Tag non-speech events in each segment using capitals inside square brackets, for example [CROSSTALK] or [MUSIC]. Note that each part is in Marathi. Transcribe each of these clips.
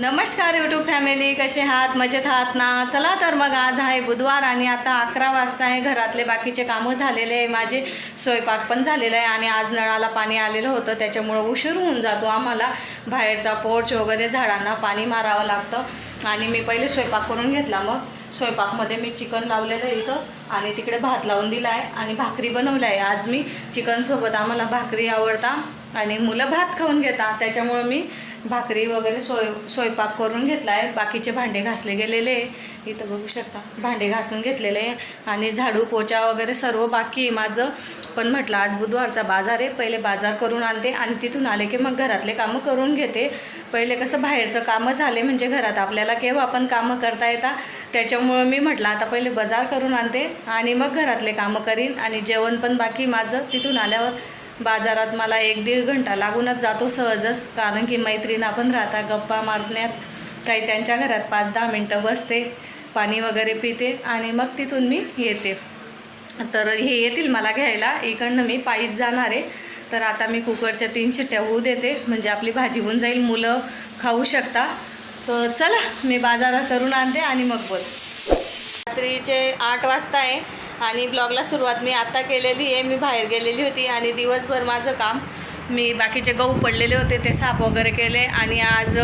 नमस्कार यूट्यूब फॅमिली कसे आहात? मजेत आहात ना? चला तर मग आज आहे बुधवार आणि आता अकरा वाजता आहे. घरातले बाकीचे कामं झालेले आहे. माझे स्वयंपाक पण झालेला आहे आणि आज नळाला पाणी आलेलं होतं. त्याच्यामुळं उशीर होऊन जातो आम्हाला. बाहेरचा पोर्च वगैरे झाडांना पाणी मारावं लागतं. आणि मी पहिले स्वयंपाक करून घेतला मग. स्वयंपाकमध्ये मी चिकन लावलेलं आहे इथं आणि तिकडे भात लावून दिला आहे आणि भाकरी बनवलं आहे. आज मी चिकनसोबत आम्हाला भाकरी आवडता आणि मुलं भात खाऊन घेतात त्याच्यामुळं मी भाकरी वगैरे सोय स्वयंपाक करून घेतला आहे बाकीचे भांडे घासले गेलेले आहे. इथं बघू शकता. भांडे घासून घेतलेले आहे. आणि झाडू पोचा वगैरे सर्व बाकी आहे माझं. पण म्हटलं आज बुधवारचा बाजार आहे. पहिले बाजार करून आणते. आणि तिथून आले की मग घरातले कामं करून घेते. पहिले कसं बाहेरचं कामं झाले म्हणजे घरात आपल्याला केव्हा आपण कामं करता येतात त्याच्यामुळं मी म्हटलं आता पहिले बाजार करून आणते. आणि मग घरातले कामं करीन. आणि जेवण पण बाकी माझं. तिथून आल्यावर बाजारात मला एक दीड घंटा लागूनच जातो सहजच कारण की मैत्रिणा पण राहता गप्पा मारण्यात काही त्यांच्या घरात पाच दहा मिनटं बसते पाणी वगैरे पिते आणि मग तिथून मी येते. तर हे येतील मला घ्यायला इकडनं मी पायीच जाणार आहे. तर आता मी कुकरच्या तीन शिट्ट्या होऊ देते म्हणजे आपली भाजी होऊन जाईल मुलं खाऊ शकता. तर चला मी बाजारात करून आणते आणि मग बोल. रात्रीचे आठ वाजता आहे. आणि ब्लॉगला सुरुवात मी आत्ता केलेली आहे. मी बाहेर गेलेली होती आणि दिवसभर माझं काम मी बाकीचे गहू पडलेले होते ते साफ वगैरे केले. आणि आज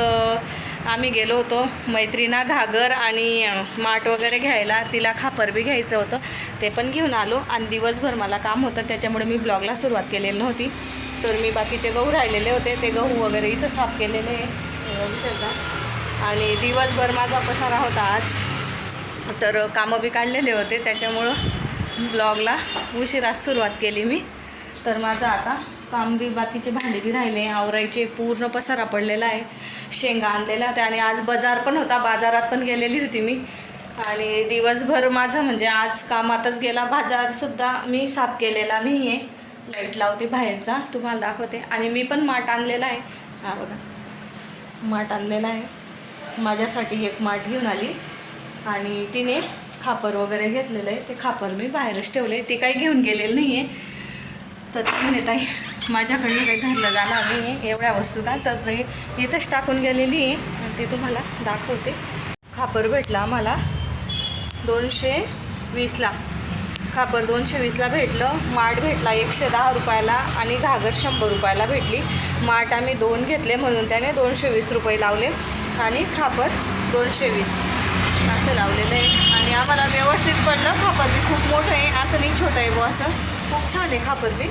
आम्ही गेलो होतो मैत्रिणा घागर आणि माठ वगैरे घ्यायला. तिला खापर बी घ्यायचं होतं. ते पण घेऊन आलो आणि दिवसभर मला काम होतं. त्याच्यामुळे मी ब्लॉगला सुरुवात केलेली नव्हती. तर मी बाकीचे गहू राहिलेले होते. ते गहू वगैरे इथं साफ केलेले आहे. आणि दिवसभर माझा पसारा होता आज. तर कामं बी काढलेले होते त्याच्यामुळं ब्लॉगला उशिरास सुरुवात केली मी. तर माझं आता काम बी बाकीचे भांडे बी राहिले आवरायचे पूर्ण पसारा पडलेला आहे शेंगा आणलेल्या होत्या आणि आज बाजार पण होता बाजारात पण गेलेली होती मी. आणि दिवसभर माझं म्हणजे आज कामातच गेला बाजारसुद्धा मी साफ केलेला नाही आहे लाइट लावते बाहेरचा तुम्हाला दाखवते. आणि मी पण माठ आणलेला आहे. हा बघा. माठ आणलेला आहे. माझ्यासाठी एक माठ घेऊन आली. आणि तिने खापर वगैरे घेतलेलं आहे. ते खापर मी बाहेरच ठेवलं आहे ते काही घेऊन गेलेलं नाही आहे तर म्हणे ताई माझ्याकडनं काही धरलं जाणार नाही आहे एवढ्या वस्तू का? तर इथंच टाकून गेलेली आहे. आणि ते तुम्हाला दाखवते. खापर भेटला आम्हाला दोनशे वीसला खापर दोनशे वीसला भेटलं. माठ भेटला एकशे दहा रुपयाला आणि घागर शंभर रुपयाला भेटली. माठ आम्ही दोन घेतले म्हणून त्याने दोनशे वीस रुपये लावले आणि खापर दोनशे वीस. लावलेलं आहे. आणि आम्हाला व्यवस्थित पडलं. खापर बी खूप मोठं आहे. असं नाही छोटं आहे बुवा असं. खूप छान आहे खापर बी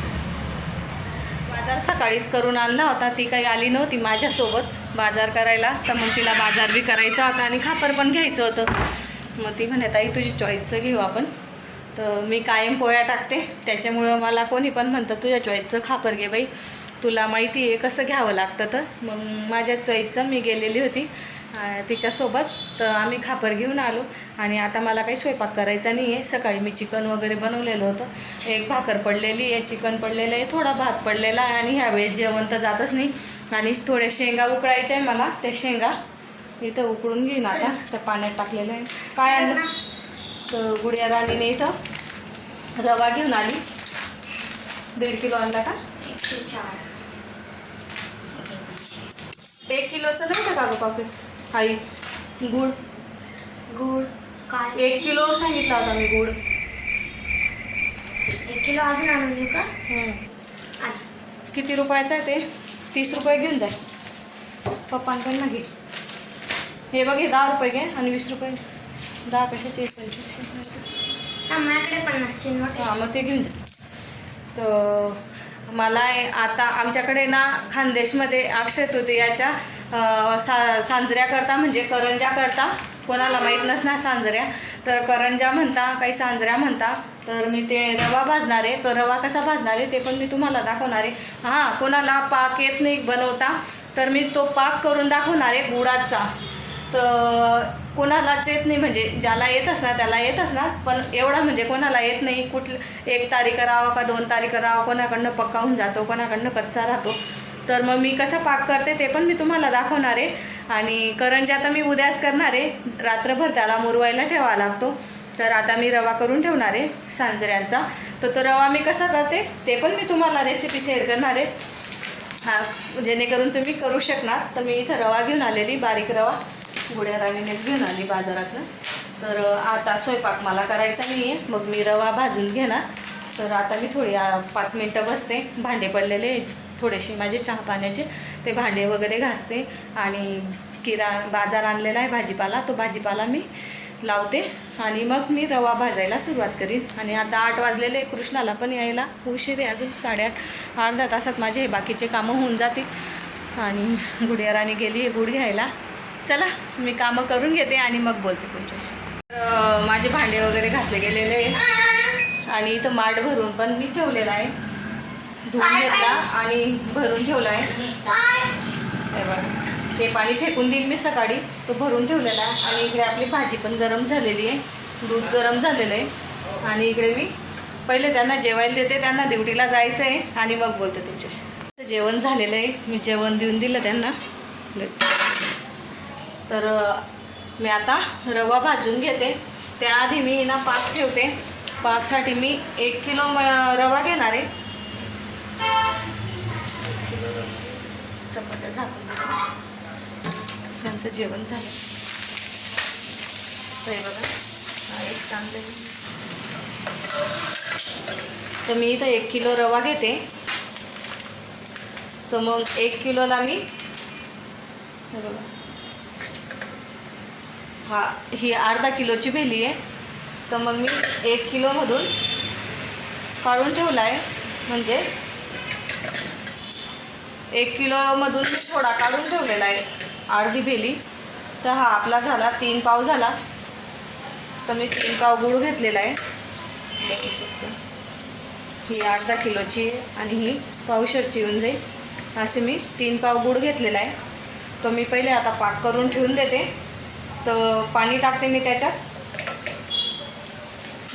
बाजार सकाळीच करून आणला होता. ती काही आली नव्हती माझ्यासोबत बाजार करायला. तर मग तिला बाजार बी करायचा होता आणि खापर पण घ्यायचं होतं. मग ती म्हणे ताई तुझी चॉईसचं घेऊ आपण. तर मी कायम पोळ्या टाकते. त्याच्यामुळं मला कोणी पण म्हणतं तुझ्या चॉईसचं खापर घे बाई. तुला माहिती आहे कसं घ्यावं लागतं तर. मग माझ्या चॉईसचं मी गेलेली होती. तिच्यासोबत तर आम्ही खापर घेऊन आलो. आणि आता मला काही स्वयंपाक करायचा नाही आहे सकाळी मी चिकन वगैरे बनवलेलं होतं. एक भाकर पडलेली आहे चिकन पडलेलं आहे थोडा भात पडलेला आहे आणि ह्यावेळेस जेवण तर जातच नाही. आणि थोड्या शेंगा उकळायच्या आहे मला. त्या शेंगा इथं उकळून घेईन आता. त्या पाण्यात टाकलेलं आहे काय आणलं? तर गुडिया राणीने इथं रवा घेऊन आली. दीड किलो आणला का? चार. एक किलोचं नाही का गं पाकिट आई गुळ. गुळ काय एक किलो सांगितला होता मी गुळ. एक किलो अजून आणून देऊ का? हम्म. आण. किती रुपयाचं आहे ते? तीस रुपये घेऊन जाय पप्पांकडनं घे. हे बघ हे दहा रुपये घे आणि वीस रुपये दहा कशाचे पंचवीसशे हा, माझ्याकडे पन्नासची नोट आहे. हां मग ते घेऊन जा. तर मला आता आमच्याकडे ना खानदेशमध्ये अक्षय तृतीयाच्या अं, सा सांजऱ्या करता म्हणजे करंजा करता कोणाला माहीत नसणार सांजऱ्या. तर करंजा म्हणता काही सांजऱ्या म्हणता तर मी ते रवा भाजणार आहे. तो रवा कसा भाजणार आहे ते पण मी तुम्हाला दाखवणार आहे. हां कोणाला पाक येत नाही बनवता तर मी तो पाक करून दाखवणार आहे गुळाचा. तर कोणालाच येत नाही म्हणजे ज्याला येत असणार त्याला येत असणार पण एवढा म्हणजे कोणाला येत नाही कुठलं एक तारीख राहावा का दोन तारीख राहावा कोणाकडनं पक्का होऊन जातो कोणाकडनं कच्चा राहतो. तर मग मी कसा पाक करते ते पण मी तुम्हाला दाखवणार आहे. आणि करंजा आता मी उद्याच करणार आहे रात्रभर त्याला मुरवायला ठेवावा लागतो. तर आता मी रवा करून ठेवणार आहे सांजऱ्यांचा. तर तो रवा मी कसा करते ते पण मी तुम्हाला रेसिपी शेअर करणार आहे. हा जेणेकरून तुम्ही करू शकणार. तर मी इथं रवा घेऊन आलेली बारीक रवा. गुड्या राणीनेच घेऊन आली बाजारातनं तर आता स्वयंपाक मला करायचा नाही आहे मग मी रवा भाजून घेणार. तर आता मी थोडी पाच मिनटं बसते. भांडे पडलेले थोडेसे माझे चहा पाण्याचे. ते भांडे वगैरे घासते. आणि किरा बाजार आणलेला आहे भाजीपाला. तो भाजीपाला मी लावते. आणि मग मी रवा भाजायला सुरुवात करीन. आणि आता आठ वाजलेले आहे. कृष्णाला पण यायला उशीर आहे अजून. साडेआठ अर्ध्या तासात माझे हे बाकीचे कामं होऊन जातील. आणि गुडियाराने गेली आहे गुड घ्यायला. चला मी कामं करून घेते आणि मग बोलते तुमच्याशी. तर, माझे भांडे वगैरे घासले गेलेले आहे. आणि इथं माठ भरून पण मी ठेवलेला आहे. धुवून घेतला आणि भरून ठेवला आहे. बघा ते पाणी फेकून देईल मी सकाळी. तो भरून ठेवलेला आहे. आणि इकडे आपली भाजी पण गरम झालेली आहे. दूध गरम झालेलं आहे. आणि इकडे मी पहिले त्यांना जेवायला देते त्यांना ड्युटीला जायचं आहे. आणि मग बोलते तुमच्याशी. तर जेवण झालेलं आहे. मी जेवण देऊन दिलं त्यांना. तर मी आता रवा भाजून घेते. त्याआधी मी ना पाक ठेवते. पाकसाठी मी एक किलो म- रवा घेणार आहे. चपात्या झाकून त्यांचं जेवण झालं. ते बघा एक सांगते तर मी इथं एक किलो रवा घेते. तर मग एक किलोला मी बघा हा ही अर्धा किलोची भेली आहे. तर मग मी एक किलोमधून काढून ठेवला आहे म्हणजे एक किलोमधून मी थोडा काढून ठेवलेला आहे अर्धी भेली तर हा आपला झाला तीन पाव झाला. तर मी तीन पाव गुळ घेतलेला आहे. बघू ही अर्धा किलोची आहे आणि ही पावशरची येऊन जाईल असे मी तीन पाव गुळ घेतलेला आहे. तो मी पहिले आता पाक करून ठेवून देते. तर पाणी टाकते मी त्याच्यात.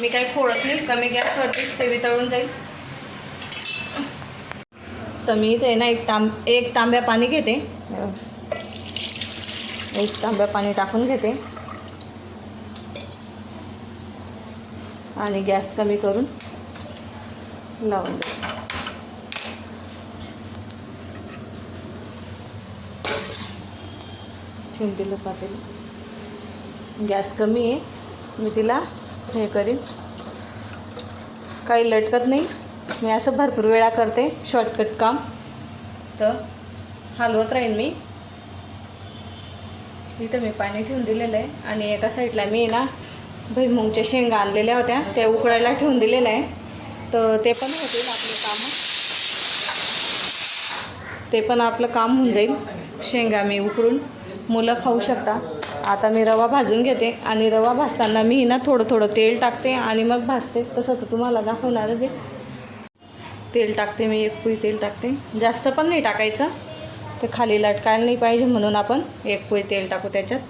मी काही फोडत नाही कमी गॅसवरतीच ते वितळून जाईल. तर मी इथे ना एक तांब एक तांब्या पाणी घेते. एक तांब्या पाणी टाकून घेते. आणि गॅस कमी करून लावून देते. ठेवून दिलं गॅस कमी आहे. मी तिला हे करीन. काही लटकत नाही. मी असं भरपूर वेळा करते. शॉर्टकट काम. तर हलवत राहीन मी. इथं मी पाणी ठेवून दिलेलं आहे. आणि एका साईडला मी ना भुईमुंगच्या शेंगा आणलेल्या होत्या. त्या उकळायला ठेवून दिलेल्या आहे. तर ते पण होतील आपले काम. ते पण आपलं काम होऊन जाईल. शेंगा मी उकडून मुलं खाऊ शकता. आता मी रवा भाजून घेते आणि रवा भाजताना मी ना थोडं थोडं तेल टाकते आणि मग भाजते. तसं तर तुम्हाला दाखवणारच आहे. तेल टाकते मी एक पुळी तेल टाकते. जास्त पण नाही टाकायचं. ते खाली लटकायला नाही पाहिजे म्हणून आपण एक पुळी तेल टाकू त्याच्यात.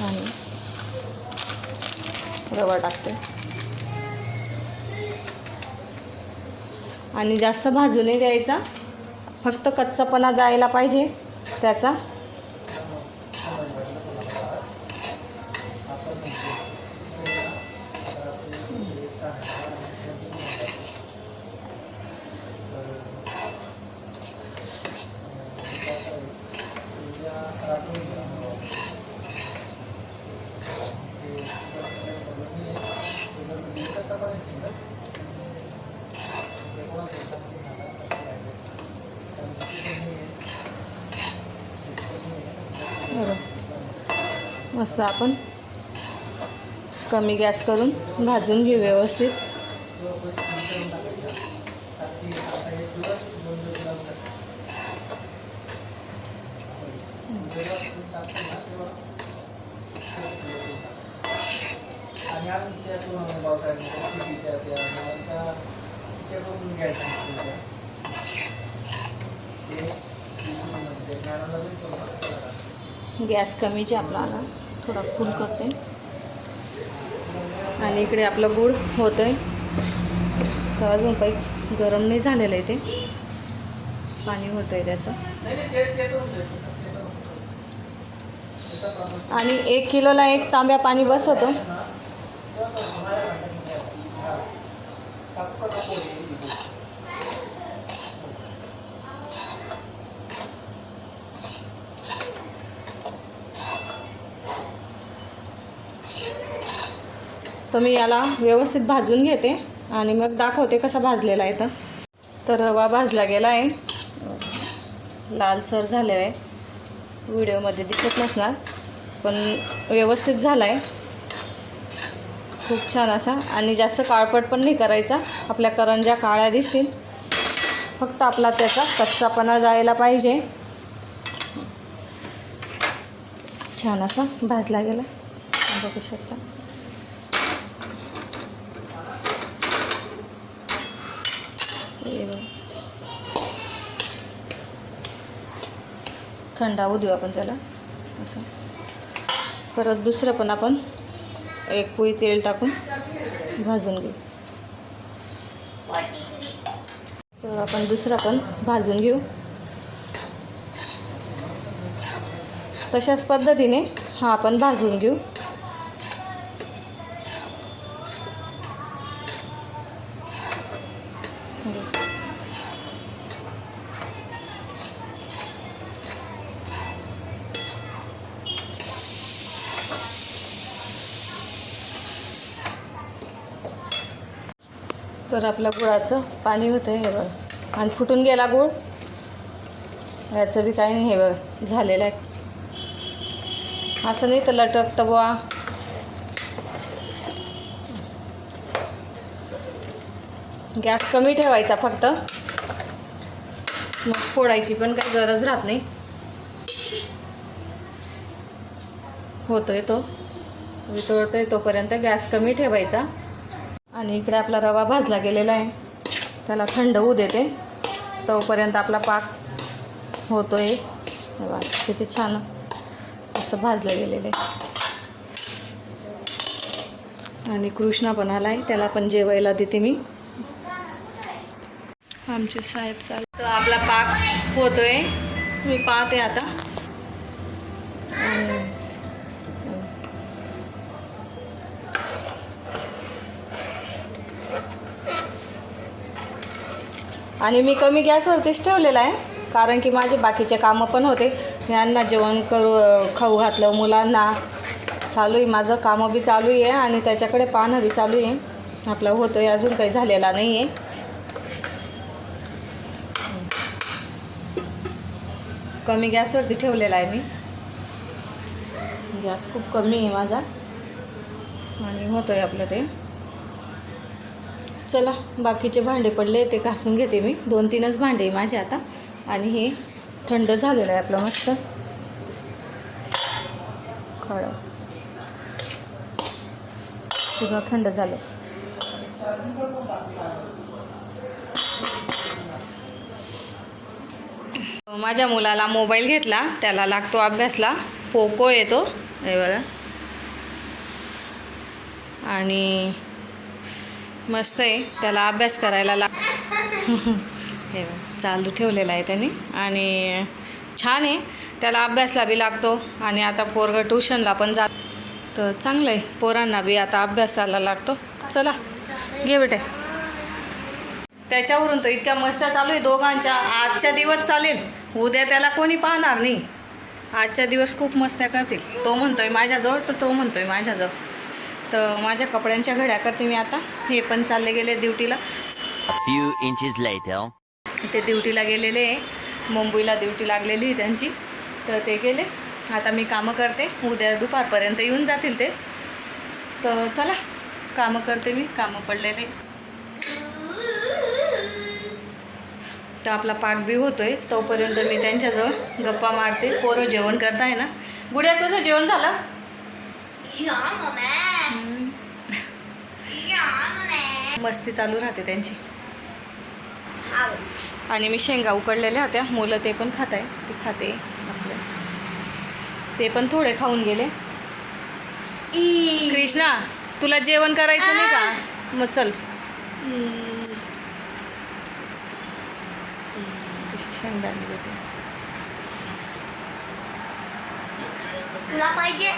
आणि रवा टाकते. आणि जास्त भाजू नाही द्यायचा. फक्त कच्चापणा जायला पाहिजे त्याचा. मस्त आपण कमी गॅस करून भाजून घेऊ व्यवस्थित. गॅस कमीचे आपला ना थोडा फुल करते. आणि इकडे आपलं गूळ होतं आहे तर अजून काही गरम नाही झालेलं आहे ते. पाणी होतं आहे त्याचं. आणि एक किलोला एक तांब्या पाणी बस होतं. तर मी याला व्यवस्थित भाजून घेते आणि मग दाखवते कसा भाजलेला आहे तर तर रवा भाजला गेला आहे. लालसर झालेला आहे. व्हिडिओमध्ये दिसत नसणार पण व्यवस्थित झाला आहे खूप छान असा. आणि जास्त काळपट पण नाही करायचा. आपल्या करंज्या काळ्या दिसतील. फक्त आपला त्याचा कच्चापणा जायला पाहिजे. छान असा भाजला गेला. बघू शकता हे बघ. थंडावू देऊ आपण त्याला. असं. परत दुसरं पण आपण एक पोळी तेल टाकून भाजून घेऊ. तर आपण दुसरा पण भाजून घेऊ. तशाच पद्धतीने हा आपण भाजून घेऊ. तर आपलं गुळाचं पाणी होतं हे बघा. आणि फुटून गेला गुळ. याचं बी काही नाही हे बघा झालेलं आहे. असं नाही तर लटकतं बुवा गॅस कमी ठेवायचा फक्त. मग फोडायची पण काही गरज राहत नाही. होतोय तो. वितळतोय तोपर्यंत गॅस कमी ठेवायचा. आणि इकडे आपला रवा भाजला गेलेला आहे. त्याला थंड होऊ देते. तोपर्यंत आपला पाक होतोय. रवा किती छान असं भाजलं गेलेलं आहे. आणि कृष्णा पण आला आहे त्याला पण जेवायला देते मी. आमचे साहेब चाल तर आपला पाक होतोय. मी पाहते आता. आणि मी कमी गॅसवरतीच ठेवलेला आहे कारण की माझे बाकीचे कामं पण होते. यांना जेवण करू खाऊ घातलं मुलांना. चालू आहे माझं कामं बी चालू आहे आणि त्याच्याकडे पाहणं बी चालू आहे. आपलं होतं आहे अजून काही झालेला नाही आहे कमी गॅसवरती ठेवलेला आहे मी. गॅस खूप कमी आहे माझा. आणि होतो आहे आपलं ते. चला बाकीचे भांडे पडले ते घासून घेते मी. दोन तीनच भांडे माझे आता. आणि हे थंड झालेलं आहे आपलं मस्त. खळं पूर्ण थंड झालं. माझ्या मुलाला मोबाईल घेतला त्याला लागतो अभ्यासला. पोको येतो. हे बघा. आणि मस्त आहे. त्याला अभ्यास करायला लाग [LAUGHS] हे चालू ठेवलेला आहे त्याने. आणि छान आहे. त्याला अभ्यासला बी लागतो. आणि आता पोरगं ट्युशनला पण जात तर चांगलं आहे. पोरांना बी आता अभ्यासाला लागतो. चला घे बेटे. त्याच्यावरून तो इतक्या मस्त्या चालू आहे दोघांच्या. आजच्या दिवस चालेल. उद्या त्याला कोणी पाहणार नाही. आजच्या दिवस खूप मस्त्या करतील. तो म्हणतोय माझ्याजवळ तर तो म्हणतोय माझ्याजवळ. तर माझ्या कपड्यांच्या घड्या करते मी आता हे पण चालले गेले ड्युटीला. Few inches later. ते ड्युटीला गेलेले आहे. मुंबईला ड्युटी लागलेली आहे त्यांची. तर ते गेले. आता मी कामं करते. उद्या दुपारपर्यंत येऊन जातील ते. तर चला कामं करते मी. कामं पडलेले. तर आपला पाक बी होतोय. तोपर्यंत मी त्यांच्याजवळ गप्पा मारते. पोरं जेवण करताय ना? गुड्या तुझं जेवण झालं? मस्ती चालू राहते त्यांची. आणि मी शेंगा उकडलेल्या होत्या. मुलं ते पण खात आहे ते खाते आपलं. ते पण थोडे खाऊन गेले. कृष्णा तुला जेवण करायचं नाही का? मग चल. शेंगदाणे देते. तुला पाहिजे?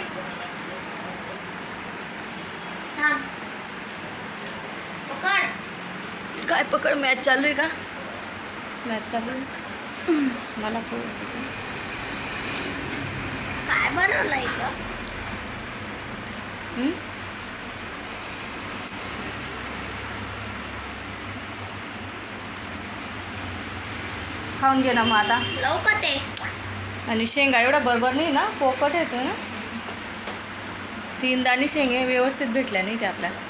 पकड. काय पकड मॅच चालू आहे का? मॅच चालू आहे. मला फोन काय बनवलं इथं? खाऊन घे ना मग आता. लवकर आणि शेंगा एवढा बरोबर नाही ना? पोकट येतो ना? तीन दाणी शेंगे व्यवस्थित भेटल्या नाही ते आपल्याला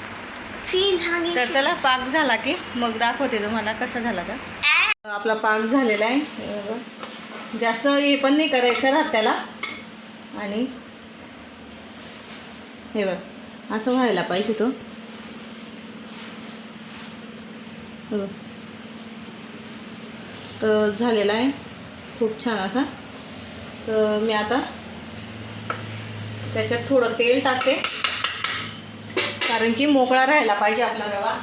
तर चला पाक झाला की मग दाखवते तुम्हाला कसा झाला तर. आपला पाक झालेला आहे. हे. जास्त हे पण नाही करायचं राहत त्याला. आणि हे बघ असं व्हायला पाहिजे तो. तर झालेला आहे. खूप छान असा. तर मी आता त्याच्यात थोडं तेल टाकते. कारण की मोकळा राहायला पाहिजे आपला रवा.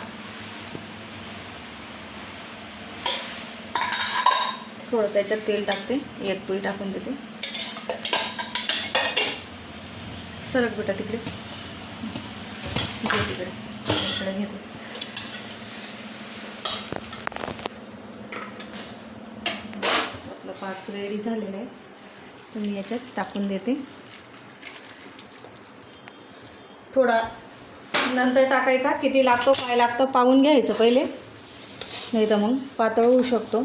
थोडं त्याच्यात तेल टाकते. एक पोळी टाकून देते. सरक बेटा तिकडे. घे तिकडे. इकडे घेते आपलं पाक रेडी झालेलं आहे. तर मी याच्यात टाकून देते. थोडा नंतर टाकायचा. किती लागतो काय लागतं पाहून घ्यायचं पहिले. नाही तर मग पातळ होऊ शकतो.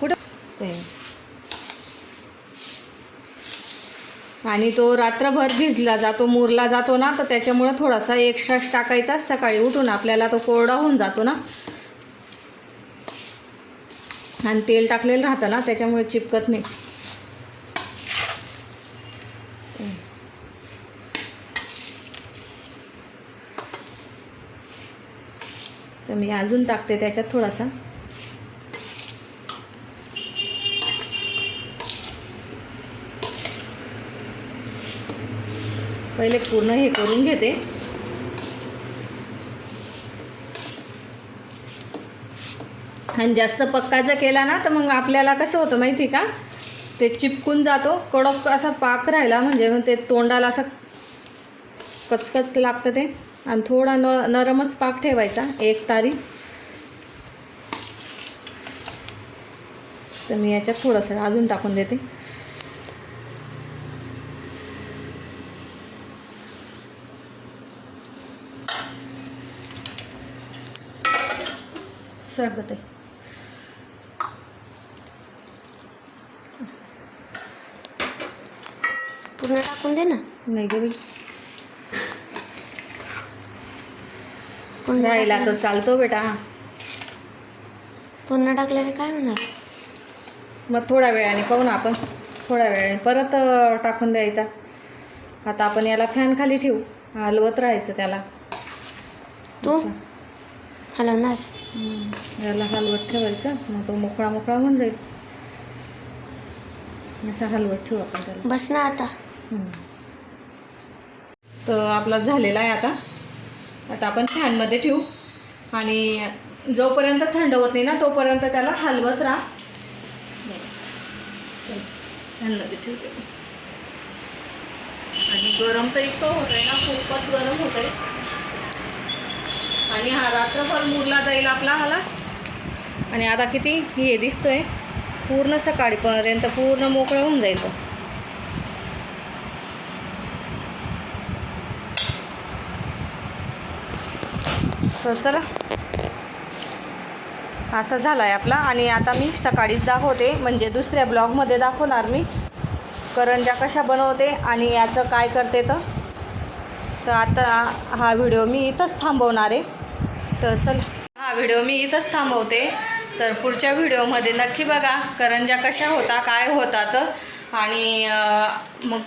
कुठं? ते. आणि तो रात्रभर भिजला जातो मुरला जातो ना तर त्याच्यामुळं थोडासा एक्स्ट्राच टाकायचा. सकाळी उठून आपल्याला तो कोरडा होऊन जातो ना. आणि तेल टाकलेलं राहतं ना त्याच्यामुळे चिपकत नाही. मी अजून टाकते त्याच्यात थोडासा. पहिले पूर्ण हे करून घेते. आणि जास्त पक्का जर केला ना तर मग आपल्याला कसं होतं माहिती का? ते चिपकून जातो. कडक असा पाक राहिला म्हणजे मग ते तोंडाला असं कचकच लागतं ते. आणि थोडा न नरमच पाक ठेवायचा एक तारी. तर मी याच्यात थोडंसं अजून टाकून देते. सरकते पूर्ण टाकून दे ना. नाही ग बाई पूर्ण राहिला तर चालतो बेटा. पूर्ण टाकल्याने काय होणार? मग थोड्या वेळाने पाहू ना आपण. थोड्या वेळाने. परत टाकून द्यायचा. आता आपण याला फॅन खाली ठेवू. हलवत राहायचं त्याला. तू? असं. हलवणार? हम्म. याला हलवत ठेवायचं. मग तो मोकळा मोकळा होऊन जाईल. असं हलवत ठेवू आपण त्याला. बस ना आता. हम्म. तर आपला झालेला आहे आता. आता आपण फॅनमध्ये ठेवू. आणि जोपर्यंत थंड होत नाही ना तोपर्यंत त्याला हलवत राहा. चल फॅनमध्ये ठेवते. आणि गरम तर इतकं होत आहे ना खूपच गरम होत आहे आणि हा रात्रभर मुरला जाईल आपला हाला. आणि आता किती हे दिसतोय. पूर्ण सकाळीपर्यंत पूर्ण मोकळं होऊन जाईल तो. तर चला. असं झालं आहे आपला. आणि आता मी सकाळीच दाखवते. म्हणजे दुसऱ्या ब्लॉगमध्ये दाखवणार मी. करंजा कशा बनवते आणि याचं काय करते तर. तर आता हा व्हिडिओ मी इथंच थांबवणार आहे. तर चल. हा व्हिडिओ मी इथंच थांबवते. तर पुढच्या व्हिडिओमध्ये नक्की बघा करंजा कशा होता काय होतात आणि मग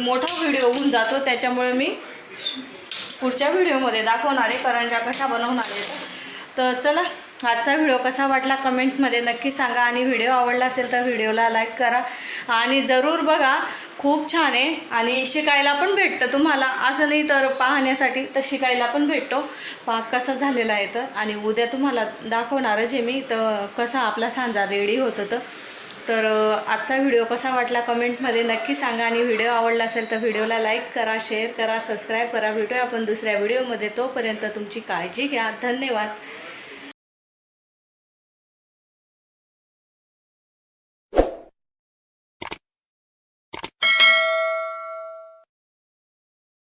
मोठा व्हिडिओ होऊन जातो. त्याच्यामुळे मी पुढच्या व्हिडिओमध्ये दाखवणार आहे करंजा कशा बनवणार. आहे तर चला आजचा व्हिडिओ कसा वाटला कमेंटमध्ये नक्की सांगा. आणि व्हिडिओ आवडला असेल तर व्हिडिओला लाईक करा. आणि जरूर बघा खूप छान आहे. आणि शिकायला पण भेटतं तुम्हाला. असं नाही तर पाहण्यासाठी तर शिकायला पण भेटतो. पाक कसा झालेला आहे तर. आणि उद्या तुम्हाला दाखवणारच आहे मी तर कसा आपला सांजा रेडी होतं तर. तर आजचा व्हिडिओ कसा वाटला कमेंटमध्ये नक्की सांगा आणि व्हिडिओ आवडला असेल तर व्हिडिओला लाईक करा शेअर करा सबस्क्राईब करा. भेटूया आपण दुसऱ्या व्हिडिओमध्ये. तोपर्यंत तुमची काळजी घ्या. धन्यवाद.